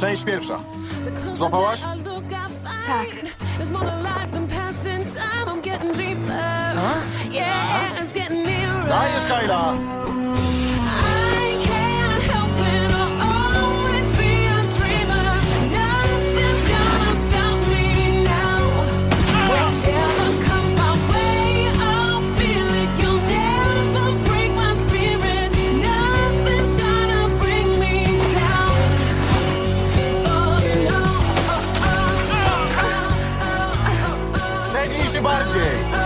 Część pierwsza. Złapałaś? Tak. Dajesz, Kyla! Przegnij się bardziej!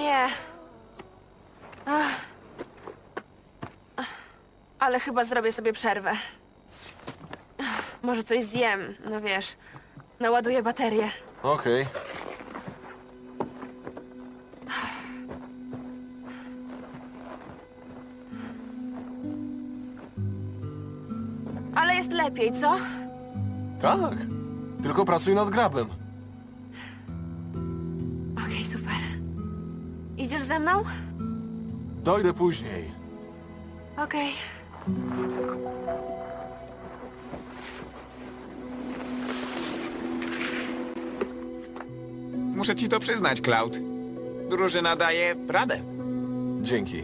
nie. Ach. Ale chyba zrobię sobie przerwę. Ach, Może coś zjem, no wiesz. Naładuję baterię. Okej. Ale jest lepiej, co? Tak. Tylko pracuj nad grabem. Idziesz ze mną? Dojdę później. Okej. Muszę ci to przyznać, Cloud. Drużyna daje radę. Dzięki.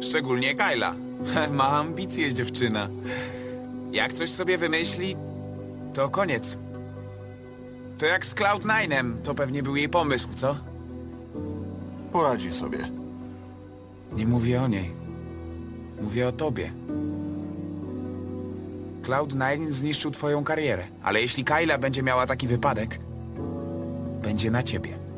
Szczególnie Kyla. Ma ambicje dziewczyna. Jak coś sobie wymyśli, to koniec. To jak z Cloud9, to pewnie był jej pomysł, co? Poradzi sobie. Nie mówię o niej. Mówię o tobie. Cloud9 zniszczył twoją karierę, ale jeśli Kyla będzie miała taki wypadek, będzie na ciebie.